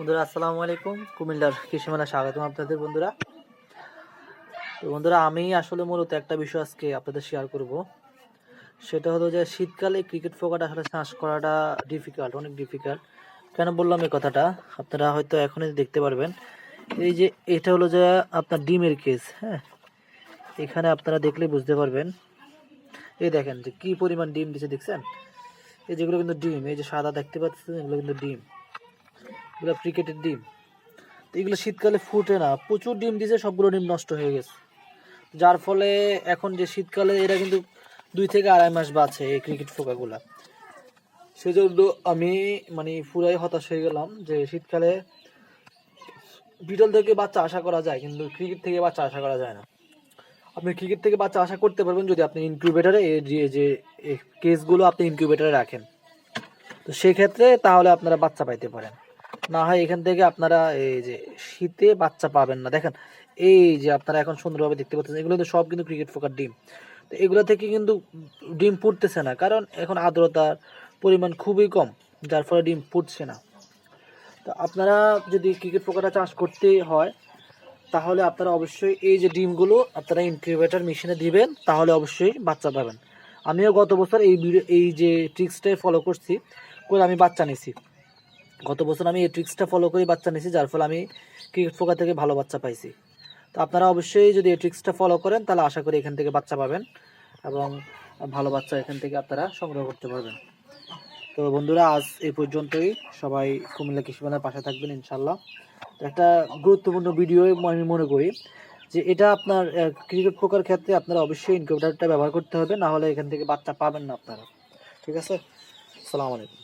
বন্ধুরা, আসসালামু আলাইকুম। কুমিল্লার কৃষি মেলা স্বাগতম আপনাদের বন্ধুরা। তো বন্ধুরা, আমি আসলে মূলত একটা বিষয় আজকে আপনাদের শেয়ার করব। সেটা হলো যে, শীতকালে ক্রিকেট ফোকাটা আসলে চাষ করাটা ডিফিকাল্ট অনেক ডিফিকাল্ট কেন বললাম এই কথাটা? আপনারা হয়তো এখনই দেখতে পারবেন। এই যে, এটা হলো যে, আপনার ডিমের কেস হ্যাঁ? এখানে আপনারা দেখলে বুঝতে পারবেন। এই দেখেন যে, কী পরিমাণ ডিম দিছে, দেখছেন? এই যেগুলো কিন্তু ডিম, এই যে সাদা দেখতে পাচ্ছেন, এগুলো কিন্তু ডিম। এগুলো ক্রিকেটের ডিম। তো এগুলো শীতকালে ফুটে না, প্রচুর ডিম দিছে, সবগুলো ডিম নষ্ট হয়ে গেছে। যার ফলে এখন যে শীতকালে এরা কিন্তু দুই থেকে আড়াই মাস বাঁচে এই ক্রিকেট ফোকাগুলো। সেজন্য আমি মানে পুরাই হতাশ হয়ে গেলাম যে শীতকালে বিটল থেকে বাচ্চা আশা করা যায়, কিন্তু ক্রিকেট থেকে বাচ্চা আশা করা যায় না। আপনি ক্রিকেট থেকে বাচ্চা আশা করতে পারবেন যদি আপনি ইনকিউবেটারে যে কেসগুলো আপনি ইনকিউবেটারে রাখেন। তো সেক্ষেত্রে তাহলে আপনারা বাচ্চা পাইতে পারেন। না হয় এখান থেকে আপনারা এই যে শীতে বাচ্চা পাবেন না। দেখেন, এই যে আপনারা এখন সুন্দরভাবে দেখতে পাচ্ছেন, এগুলো কিন্তু সব কিন্তু ক্রিকেট ফোকার ডিম। তো এগুলো থেকে কিন্তু ডিম ফুটতেছে না, কারণ এখন আর্দ্রতার পরিমাণ খুবই কম, যার ফলে ডিম ফুটছে না। তো আপনারা যদি ক্রিকেট পোকাটা চাষ করতে হয়, তাহলে আপনারা অবশ্যই এই যে ডিমগুলো আপনারা ইনকিউবেটর মেশিনে দিবেন, তাহলে অবশ্যই বাচ্চা পাবেন। আমিও গত বছর এই এই যে ট্রিক্সটাই ফলো করছি, করে আমি বাচ্চা নিছি। গত বছর আমি এই ট্রিক্সটা ফলো করে, বাচ্চা নিয়েছি, যার ফলে আমি ক্রিকেট পোকা থেকে ভালো বাচ্চা পাইছি। তো আপনারা অবশ্যই যদি এই ট্রিক্সটা ফলো করেন, তাহলে আশা করি এখান থেকে বাচ্চা পাবেন এবং ভালো বাচ্চা এখান থেকে আপনারা সংগ্রহ করতে পারবেন। তো বন্ধুরা, আজ এই পর্যন্তই। সবাই কুমিল্লা কৃষি মেলার পাশে থাকবেন ইনশাল্লাহ একটা গুরুত্বপূর্ণ ভিডিও আমি মনে করি যে এটা আপনার ক্রিকেট পোকার ক্ষেত্রে আপনারা অবশ্যই ইনকিউবেটারটা ব্যবহার করতে হবে, না হলে এখান থেকে বাচ্চা পাবেন না আপনারা। ঠিক আছে? আসসালামু আলাইকুম।